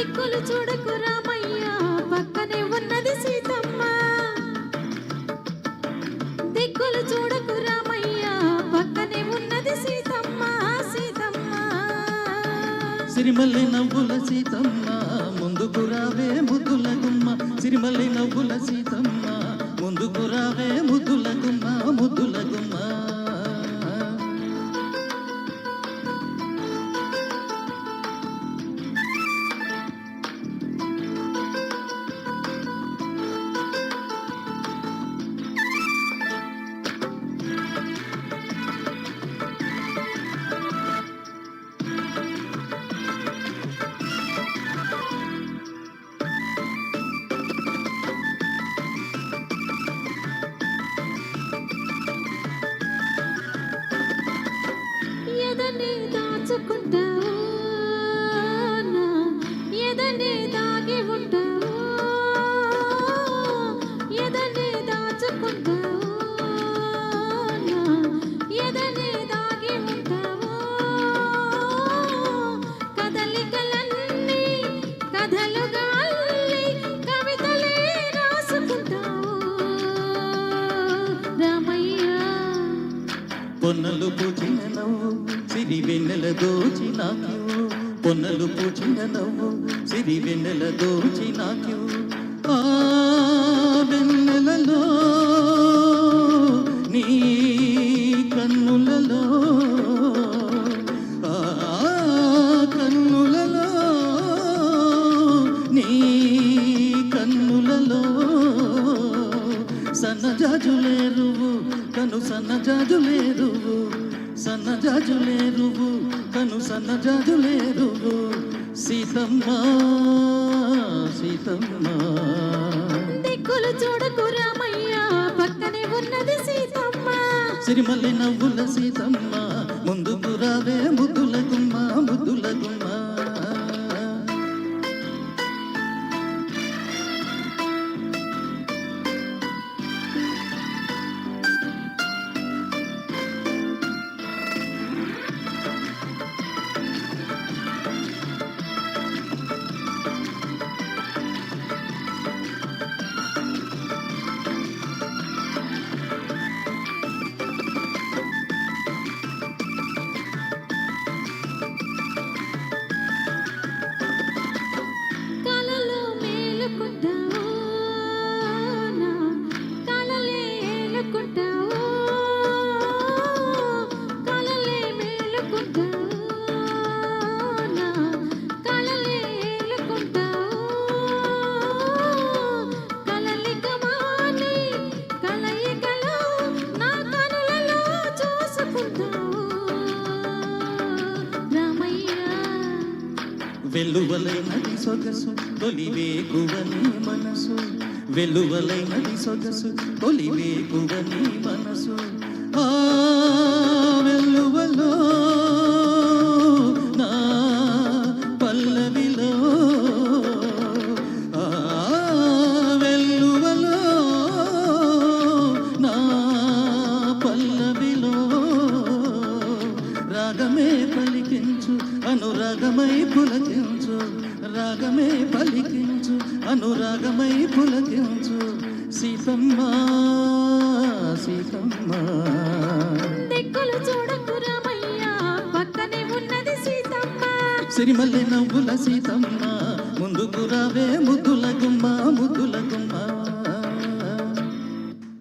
చూడకు రామయ్య. పక్కనే ఉన్నది సీతమ్మ. దిక్కులు చూడకు రామయ్య. పక్కనే ఉన్నది సీతమ్మ. సీతమ్మ. సిరిమల్లి నవ్వుల సీతమ్మ. ముందుకు రావే ముద్దుల గుమ్మ. సిరిమల్లి నవ్వుల సీతమ్మ. ముందుకు రావే ముద్దుల గుమ్మ. ముద్దుల గుమ్మ. పొన్నలు పూచిన నవ్వు సిరి వెన్నెల దోచి నాక్యూ పొన్నలు పూచిన నవ్వు సిరి వెన్నెల దోచి నాక్యూ ఆ సన్నజాజులేరువు కను సన్నజాజులేరువు. సన్నజాజులేరువు కను సన్నజాజులేరువు. సీతమ్మ సీతమ్మ. దిక్కులు చూడకు రామయ్య పక్కనే ఉన్నది సీతమ్మ. సిరిమల్లి నవ్వుల సీతమ్మ ముందుకు రావే ముద్దుల గుమ్మ ముద్దుల గుమ్మ. వెలువలైనది రామయ్య వెల్లువలైనది సొగసు తొలివేకువని మనసు వెలువలైనది సొగసు తొలివేకువని మనసు. ఆ అనురాగమై పులకించు రాగమే పలికించు అనురాగమై పులకించు. సీతమ్మ సీతమ్మ. దిక్కులు చూడకు రామయ్య పక్కనే ఉన్నది సీతమ్మ. సిరిమల్లె నవ్వుల సీతమ్మ ముందుకు రావే ముద్దుల గుమ్మ ముద్దుల గుమ్మ.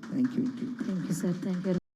Thank you thank you sir thank you